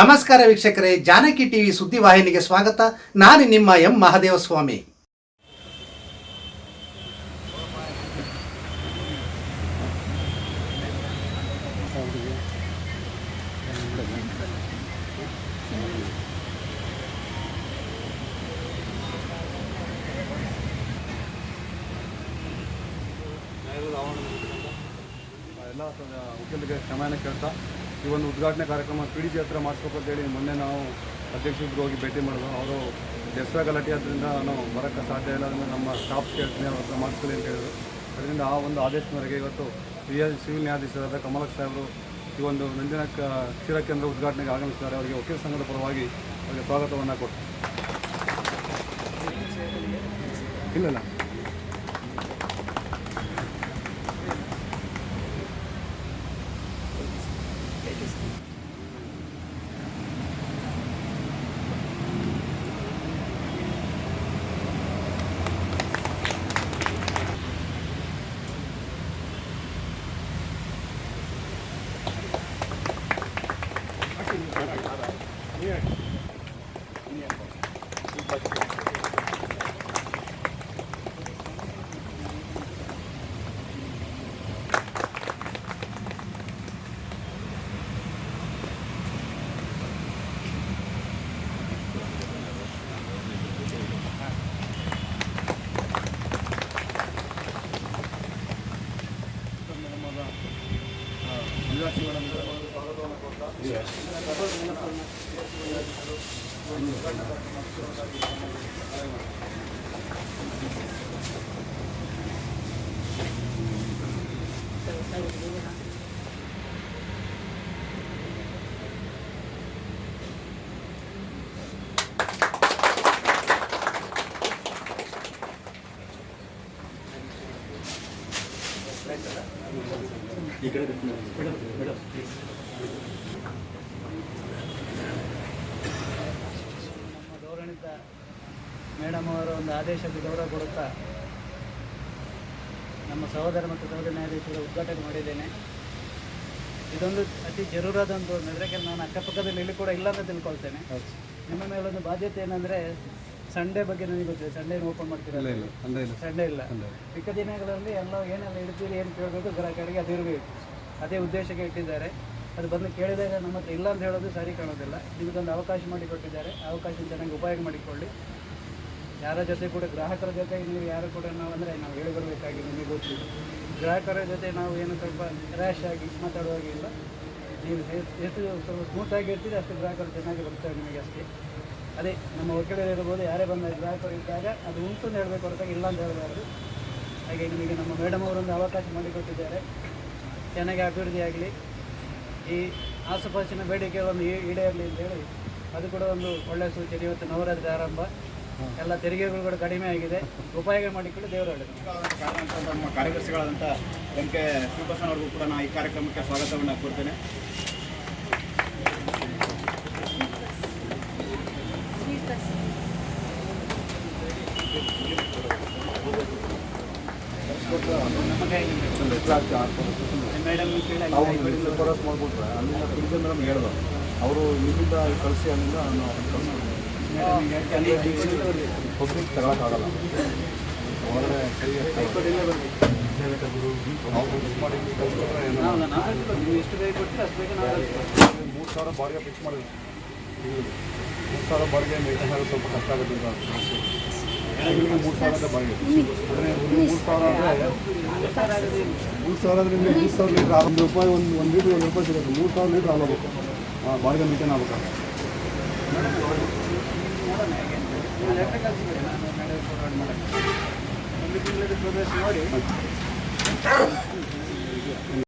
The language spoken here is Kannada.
ನಮಸ್ಕಾರ ವೀಕ್ಷಕರೇ ಜಾನಕಿ ಟಿವಿ ಸುದ್ದಿವಾಹಿನಿಗೆ ಸ್ವಾಗತ. ನಾನು ನಿಮ್ಮ ಎಂ ಮಹದೇವಸ್ವಾಮಿ. ಎಲ್ಲ ಕ್ಷಮಾನ ಕೇಳ್ತಾ. ಈ ಒಂದು ಉದ್ಘಾಟನೆ ಕಾರ್ಯಕ್ರಮ ಪಿ ಡಿ ಜಿ ಹತ್ರ ಮಾಡಿಸ್ಬೇಕಂತೇಳಿ ಮೊನ್ನೆ ನಾವು ಅಧ್ಯಕ್ಷರಿಗೆ ಹೋಗಿ ಭೇಟಿ ಮಾಡಿದ್ರು ಅವರು ದಸರಾ ಗಲಾಟೆ ಆದ್ದರಿಂದ ನಾವು ಬರೋಕ್ಕೆ ಸಾಧ್ಯ ಇಲ್ಲ ಅಂದರೆ ನಮ್ಮ ಸ್ಟಾಫ್ ಕೇಳ್ತೀನಿ ಅವ್ರ ಹತ್ರ ಮಾಡಿಸ್ಕೊಳ್ಳಿ ಅಂತ ಹೇಳಿದರು. ಅದರಿಂದ ಆ ಒಂದು ಆದೇಶ ಮೇರೆಗೆ ಇವತ್ತು ಸಿವಿಲ್ ನ್ಯಾಯಾಧೀಶರಾದ ಕಮಲಕ್ ಸಾಹೇಬರು ಈ ಒಂದು ನಂದಿನ ಕ- ಕ್ಷೀರ ಕೇಂದ್ರ ಉದ್ಘಾಟನೆಗೆ ಆಗಮಿಸಿದ್ದಾರೆ. ಅವರಿಗೆ ವಕೀಲ ಸಂಘದ ಪರವಾಗಿ ಅವರಿಗೆ ಸ್ವಾಗತವನ್ನು ಕೊಟ್ಟು ಇಲ್ಲ. Thank you. ಇಲ್ಲ ನಮ್ಮ ದೌರಣಿತ ಮೇಡಮ್ ಅವರು ಒಂದು ಆದೇಶಕ್ಕೆ ಗೌರವ ಕೊಡುತ್ತಾ ನಮ್ಮ ಸಹೋದರ ಮತ್ತು ಸಹೋದರ ನ್ಯಾಯಾಧೀಶರ ಉದ್ಘಾಟನೆ ಮಾಡಿದ್ದೇನೆ. ಇದೊಂದು ಅತಿ ಜರೂರಾದ ಒಂದು ನಾನು ಅಕ್ಕಪಕ್ಕದಲ್ಲಿ ಇಲ್ಲಿ ಕೂಡ ಇಲ್ಲ ಅಂತ ತಿಳ್ಕೊಳ್ತೇನೆ. ನಿಮ್ಮ ಮೇಲೊಂದು ಬಾಧ್ಯತೆ ಏನಂದರೆ ಸಂಡೇ ಬಗ್ಗೆ ನನಗೆ ಗೊತ್ತಿದೆ ಸಂಡೇ ಓಪನ್ ಮಾಡ್ತೀರಲ್ಲ ಇಲ್ಲ ಇಲ್ಲ. ಅಂದೇ ಇಲ್ಲ. ಸಂಡೇ ಇಲ್ಲ. ಮಿಕ್ಕ ದಿನಗಳಲ್ಲಿ ಎಲ್ಲ ಏನೆಲ್ಲ ಇಡ್ತೀರಿ ಏನು ಕೇಳಬೇಕು ಗ್ರಾಹಕರಿಗೆ ಅದು ಇರಬೇಕು. ಅದೇ ಉದ್ದೇಶಕ್ಕೆ ಇಟ್ಟಿದ್ದಾರೆ. ಅದು ಬಂದು ಕೇಳಿದಾಗ ನಮ್ಮ ಹತ್ರ ಇಲ್ಲ ಅಂತ ಹೇಳೋದು ಸರಿ ಕಾಣೋದಿಲ್ಲ. ನಿಮಗೊಂದು ಅವಕಾಶ ಮಾಡಿಕೊಟ್ಟಿದ್ದಾರೆ ಅವಕಾಶ ಚೆನ್ನಾಗಿ ಉಪಯೋಗ ಮಾಡಿಕೊಳ್ಳಿ. ಯಾರ ಜೊತೆ ಕೂಡ ಗ್ರಾಹಕರ ಜೊತೆ ನೀವು ಯಾರು ಕೂಡ ನಾವು ಅಂದರೆ ನಾವು ಹೇಳಿಕೊಡ್ಬೇಕಾಗಿ ನಿಮಗೆ ಗೊತ್ತಿಲ್ಲ. ಗ್ರಾಹಕರ ಜೊತೆ ನಾವು ಏನು ಸ್ವಲ್ಪ ರ್ಯಾಶ್ ಆಗಿ ಮಾತಾಡುವಾಗಿಲ್ಲ ನೀವು ಎಷ್ಟು ಸ್ವಲ್ಪ ಸ್ಮೂತಾಗಿ ಇರ್ತೀರಿ ಅಷ್ಟು ಗ್ರಾಹಕರು ಚೆನ್ನಾಗಿ ಬರ್ತಾರೆ ನಿಮಗೆ ಅಷ್ಟೇ ಅದೇ, ನಮ್ಮ ಇರ್ಬೋದು ಯಾರೇ ಬಂದ ಗ್ರಾಹಕರು ಇದ್ದಾಗ ಅದು ಉಂಟು ಅಂತ ಹೇಳಬೇಕು ಹೊರತಾಗಿ ಇಲ್ಲ ಅಂತ ಹೇಳಬಾರ್ದು. ಹಾಗೆ ನಿಮಗೆ ನಮ್ಮ ಮೇಡಮ್ ಅವರೊಂದು ಅವಕಾಶ ಮಾಡಿಕೊಟ್ಟಿದ್ದಾರೆ. ಚೆನ್ನಾಗಿ ಅಭಿವೃದ್ಧಿ ಆಗಲಿ. ಈ ಆಸುಪಾಸಿನ ಬೇಡಿಕೆಗಳನ್ನು ಈ- ಈಡೇರಲಿ ಅಂತೇಳಿ ಅದು ಕೂಡ ಒಂದು ಒಳ್ಳೆಯ ಸೂಚನೆ. ಇವತ್ತು ನವರಾತ್ರಿ ಆರಂಭ. ಎಲ್ಲ ತೆರಿಗೆಗಳು ಕೂಡ ಕಡಿಮೆ ಆಗಿದೆ. ಉಪಯೋಗ ಮಾಡಿಕೊಂಡು ದೇವರು ನಮ್ಮ ಕಾರ್ಯದರ್ಶಿಗಳಾದಂಥ ಎಂ ಕೆ ಅವ್ರಿಗೂ ಕೂಡ ನಾನು ಈ ಕಾರ್ಯಕ್ರಮಕ್ಕೆ ಸ್ವಾಗತವನ್ನು ಕೋರ್ತೇನೆ. ಶಿಫಾರಸ್ ಅಲ್ಲಿಂದ ಮೇಡಮ್ ಅವರು ಇಲ್ಲಿಂದ ಕಳಿಸಿ ಅಲ್ಲಿಂದ ಪಬ್ಲಿಕ್ ತಗೊಳಕ್ಕಾಗಲ್ಲ ಕಳ್ಸ್ಕೊಡ್ತೀವಿ. ಮೂರು ಸಾವಿರ ಬಾಡಿಗೆ ಫಿಕ್ಸ್ ಮಾಡಿದ್ವಿ ಮೂರು ಸಾವಿರ ಬಾಡಿಗೆ ಸ್ವಲ್ಪ ಕಷ್ಟ ಆಗುತ್ತೆ ಈಗ ಮೂರು ಸಾವಿರ ಅಂದರೆ ಮೂರು ಸಾವಿರ ಆದರೆ ಮೂರು ಸಾವಿರ ನಿಮಗೆ ಮೂರು ಸಾವಿರ ಒಂದು ರೂಪಾಯಿ ಒಂದು ಒಂದು ಲೀಟ್ರ್ ಒಂದು ರೂಪಾಯಿ ಸಿಗುತ್ತೆ ಮೂರು ಸಾವಿರ ಲೀಟ್ರ್ ಆಗಬೇಕು ಬಾಡಿಗೆ ಮೇಂಟೈನ್ ಆಗ್ಬೇಕು ನೀವು ಲೆಕ್ಕ ಕಳಿಸ್ಬಿಡಿ ನಾನು ಮೇಡಮ್ ಫಾರ್ವರ್ಡ್ ಮಾಡಕ್ಕೆ ಒಂದು ತಿಂಗಳದ್ದು ಪ್ರೋಗ್ರೆಸ್ ನೋಡಿ